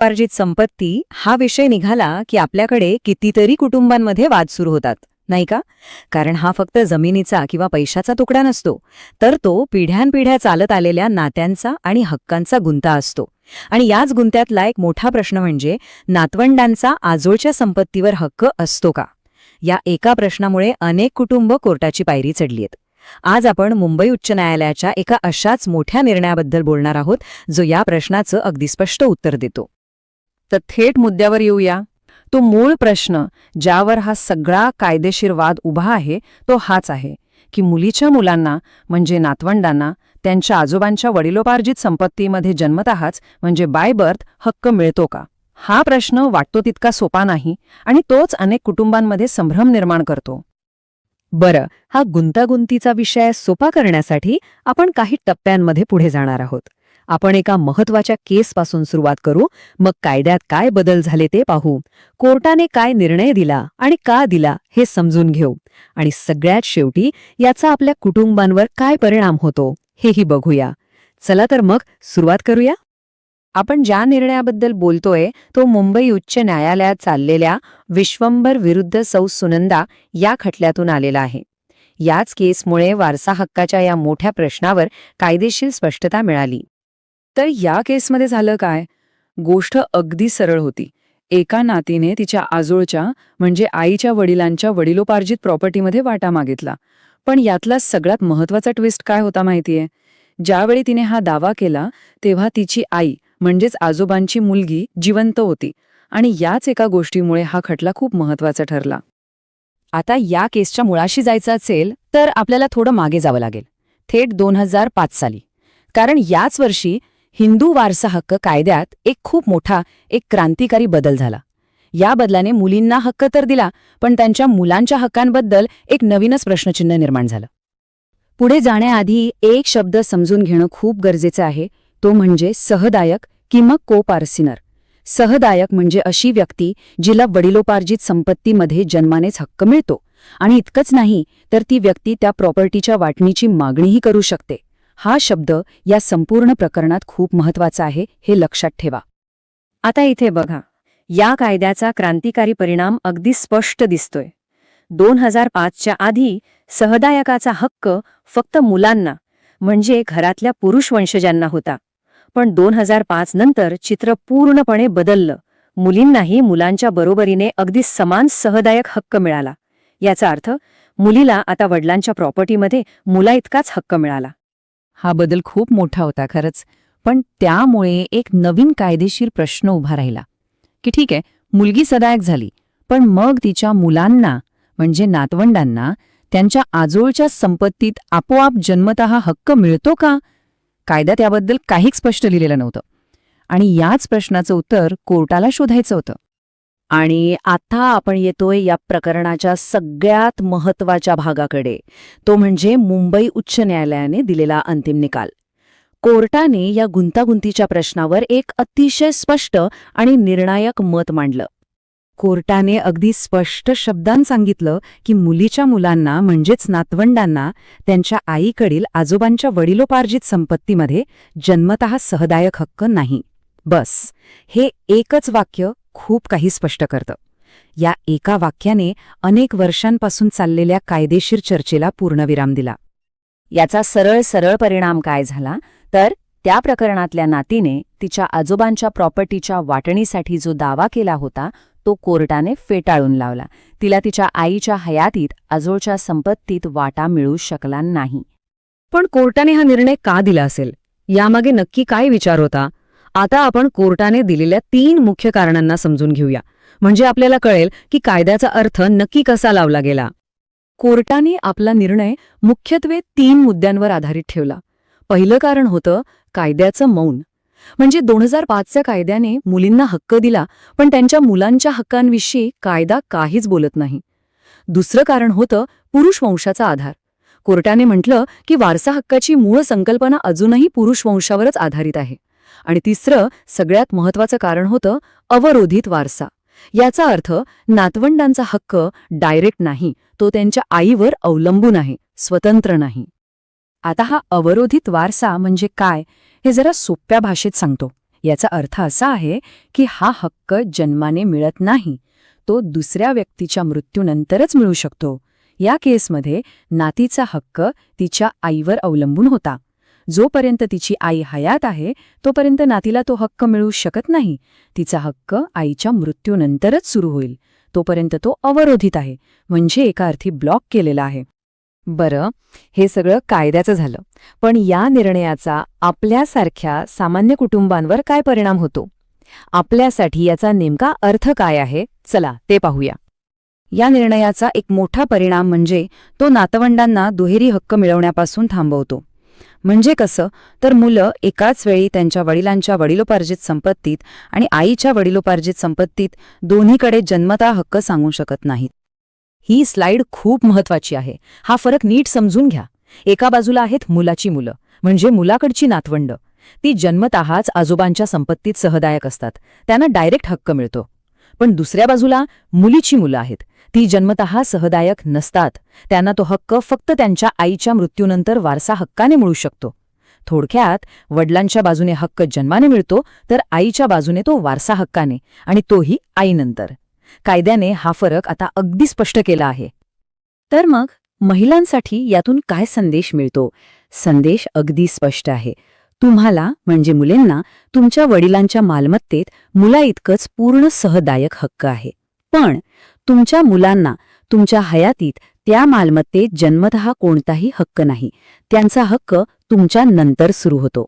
उपार्जित संपत्ती हा विषय निघाला की आपल्याकडे कितीतरी कुटुंबांमध्ये वाद सुरू होतात नाही का? कारण हा फक्त जमिनीचा किंवा पैशाचा तुकडा नसतो तर तो पिढ्यानपिढ्या चालत आलेल्या नात्यांचा आणि हक्कांचा गुंता असतो. आणि याच गुंत्यातला एक मोठा प्रश्न म्हणजे नातवंडांचा आजोळच्या संपत्तीवर हक्क असतो का? या एका प्रश्नामुळे अनेक कुटुंब कोर्टाची पायरी चढलीत आज आपण मुंबई उच्च न्यायालयाच्या एका अशाच मोठ्या निर्णयाबद्दल बोलणार आहोत जो या प्रश्नाचं अगदी स्पष्ट उत्तर देतो. तर थेट मुद्द्यावर येऊया. तो मूळ प्रश्न ज्यावर हा सगळा कायदेशीर वाद उभा आहे तो हाच आहे की मुलीच्या मुलांना म्हणजे नातवंडांना त्यांच्या आजोबांच्या वडिलोपार्जित संपत्तीमध्ये जन्मतःच म्हणजे बाय बर्थ हक्क मिळतो का? हा प्रश्न वाटतो तितका सोपा नाही आणि तोच अनेक कुटुंबांमध्ये संभ्रम निर्माण करतो. बरं हा गुंतागुंतीचा विषय सोपा करण्यासाठी आपण काही टप्प्यांमध्ये पुढे जाणार आहोत. आपण एका महत्त्वाच्या केसपासून सुरुवात करू. मग कायद्यात काय बदल झाले ते पाहू. कोर्टाने काय निर्णय दिला आणि का दिला हे समजून घेऊ. आणि सगळ्यात शेवटी याचा आपल्या कुटुंबांवर काय परिणाम होतो हेही बघूया. चला तर मग सुरुवात करूया. आपण ज्या निर्णयाबद्दल बोलतोय तो मुंबई उच्च न्यायालयात चाललेल्या विश्वंभर विरुद्ध सौ सुनंदा या खटल्यातून आलेला आहे. याच केसमुळे वारसा हक्काच्या या मोठ्या प्रश्नावर कायदेशीर स्पष्टता मिळाली. तर या केसमध्ये झालं काय? गोष्ट अगदी सरळ होती. एका नातीने तिच्या आजोळच्या म्हणजे आईच्या वडिलांच्या वडिलोपार्जित प्रॉपर्टीमध्ये वाटा मागितला. पण यातला सगळ्यात महत्त्वाचा ट्विस्ट काय होता माहितीये? ज्यावेळी तिने हा दावा केला तेव्हा तिची आई म्हणजेच आजोबांची मुलगी जिवंत होती आणि याच एका गोष्टीमुळे हा खटला खूप महत्त्वाचा ठरला. आता या केसच्या मुळाशी जायचं असेल तर आपल्याला थोडं मागे जावं लागेल. थेट दोन हजार पाच साली. कारण याच वर्षी हिंदू वारसा हक्क कायद्यात एक खूप मोठा एक क्रांतिकारी बदल झाला. या बदलाने मुलींना हक्क तर दिला पण त्यांच्या मुलांच्या हक्कांबद्दल एक नवीनच प्रश्नचिन्ह निर्माण झालं. पुढे जाण्याआधी एक शब्द समजून घेणं खूप गरजेचं आहे तो म्हणजे सहदायक किंवा को कोपारसिनर. सहदायक म्हणजे अशी व्यक्ती जिला वडिलोपार्जित संपत्तीमध्ये जन्मानेच हक्क मिळतो. आणि इतकंच नाही तर ती व्यक्ती त्या प्रॉपर्टीच्या वाटणीची मागणीही करू शकते. हा शब्द या संपूर्ण प्रकरणात खूप महत्त्वाचा आहे हे लक्षात ठेवा. आता इथे बघा. या कायद्याचा क्रांतिकारी परिणाम अगदी स्पष्ट दिसतोय. दोन हजार पाचच्या आधी सहदायकाचा हक्क फक्त मुलांना म्हणजे घरातल्या पुरुष वंशजांना होता. पण दोन हजार पाच नंतर चित्र पूर्णपणे बदललं. मुलींनाही मुलांच्या बरोबरीने अगदी समान सहदायक हक्क मिळाला. याचा अर्थ मुलीला आता वडिलांच्या प्रॉपर्टीमध्ये मुला इतकाच हक्क मिळाला. हा बदल खूप मोठा होता खरंच. पण त्यामुळे एक नवीन कायदेशीर प्रश्न उभा राहिला की ठीक आहे मुलगी सदायक झाली पण मग तिच्या मुलांना म्हणजे नातवंडांना त्यांच्या आजोळच्या संपत्तीत आपोआप जन्मत हक्क मिळतो का? कायदा त्याबद्दल काहीच स्पष्ट लिहिलेलं नव्हतं. आणि याच प्रश्नाचं उत्तर कोर्टाला शोधायचं होतं. आणि आता आपण येतोय या प्रकरणाच्या सगळ्यात महत्त्वाच्या भागाकडे. तो म्हणजे मुंबई उच्च न्यायालयाने दिलेला अंतिम निकाल. कोर्टाने या गुंतागुंतीच्या प्रश्नावर एक अतिशय स्पष्ट आणि निर्णायक मत मांडलं. कोर्टाने अगदी स्पष्ट शब्दांत सांगितलं की मुलीच्या मुलांना म्हणजेच नातवंडांना त्यांच्या आईकडील आजोबांच्या वडिलोपार्जित संपत्तीमध्ये जन्मतः सहदायक हक्क नाही. बस. हे एकच वाक्य खूप काही स्पष्ट करतं. या एका वाक्याने अनेक वर्षांपासून चाललेल्या कायदेशीर चर्चेला पूर्णविराम दिला. याचा सरळ सरळ परिणाम काय झाला? तर त्या प्रकरणातल्या नातीने तिच्या आजोबांच्या प्रॉपर्टीच्या वाटणीसाठी जो दावा केला होता तो कोर्टाने फेटाळून लावला. तिला तिच्या आईच्या हयातीत आजोळच्या संपत्तीत वाटा मिळू शकला नाही. पण कोर्टाने हा निर्णय का दिला असेल? यामागे नक्की काय विचार होता? आता आपण कोर्टाने दिलेल्या तीन मुख्य कारणांना समजून घेऊया. म्हणजे आपल्याला कळेल की कायद्याचा अर्थ नक्की कसा लावला गेला. कोर्टाने आपला निर्णय मुख्यत्वे तीन मुद्द्यांवर आधारित ठेवला. पहिलं कारण होतं कायद्याचं मौन. म्हणजे दोन हजार पाचच्या कायद्याने मुलींना हक्क दिला पण त्यांच्या मुलांच्या हक्कांविषयी कायदा काहीच बोलत नाही. दुसरं कारण होतं पुरुष वंशाचा आधार. कोर्टाने म्हटलं की वारसा हक्काची मूळ संकल्पना अजूनही पुरुष वंशावरच आधारित आहे. आणि तिसरं सगळ्यात महत्वाचं कारण होतं अवरोधित वारसा. याचा अर्थ नातवंडांचा हक्क डायरेक्ट नाही तो त्यांच्या आईवर अवलंबून आहे स्वतंत्र नाही. आता हा अवरोधित वारसा म्हणजे काय हे जरा सोप्या भाषेत सांगतो. याचा अर्थ असा आहे की हा हक्क जन्माने मिळत नाही तो दुसऱ्या व्यक्तीच्या मृत्यूनंतरच मिळू शकतो. या केसमध्ये नातीचा हक्क तिच्या आईवर अवलंबून होता. जोपर्यंत तिची आई हयात आहे तोपर्यंत नातीला तो हक्क मिळू शकत नाही. तिचा हक्क आईच्या मृत्यूनंतरच सुरू होईल. तोपर्यंत तो अवरोधित आहे म्हणजे एका अर्थी ब्लॉक केलेला आहे. बरं हे सगळं कायद्याचं झालं. पण या निर्णयाचा आपल्यासारख्या सामान्य कुटुंबांवर काय परिणाम होतो? आपल्यासाठी याचा नेमका अर्थ काय आहे? चला ते पाहूया. या निर्णयाचा एक मोठा परिणाम म्हणजे तो नातवंडांना दुहेरी हक्क मिळवण्यापासून थांबवतो. म्हणजे कसं? तर मुलं एकाच वेळी त्यांच्या वडिलांच्या वडिलोपार्जित संपत्तीत आणि आईच्या वडिलोपार्जित संपत्तीत दोन्हीकडे जन्मता हक्क सांगू शकत नाहीत. ही स्लाइड खूप महत्वाची आहे. हा फरक नीट समजून घ्या. एका बाजूला आहेत मुलाची मुलं म्हणजे मुलाकडची नातवंड. ती जन्मतःच आजोबांच्या संपत्तीत सहदायक असतात. त्यांना डायरेक्ट हक्क मिळतो. पण दुसऱ्या बाजूला मुलीची मुलं आहेत. ती जन्मतः सहदायक नसतात. त्यांना तो हक्क फक्त त्यांच्या आईच्या मृत्यूनंतर वारसा हक्काने मिळू शकतो. थोडक्यात वडिलांच्या बाजूने हक्क जन्माने मिळतो तर आईच्या बाजूने तो वारसा हक्काने आणि तोही आईनंतर. कायद्याने हा फरक आता अगदी स्पष्ट केला आहे. तर मग महिलांसाठी यातून काय संदेश मिळतो? संदेश अगदी स्पष्ट आहे. तुम्हाला म्हणजे मुलींना तुमच्या वडिलांच्या मालमत्तेत मुला इतकंच पूर्ण सहदायक हक्क आहे. पण तुमच्या मुलांना तुमच्या हयातीत त्या मालमत्तेत जन्मतः कोणताही हक्क नाही. त्यांचा हक्क तुमच्या नंतर सुरू होतो.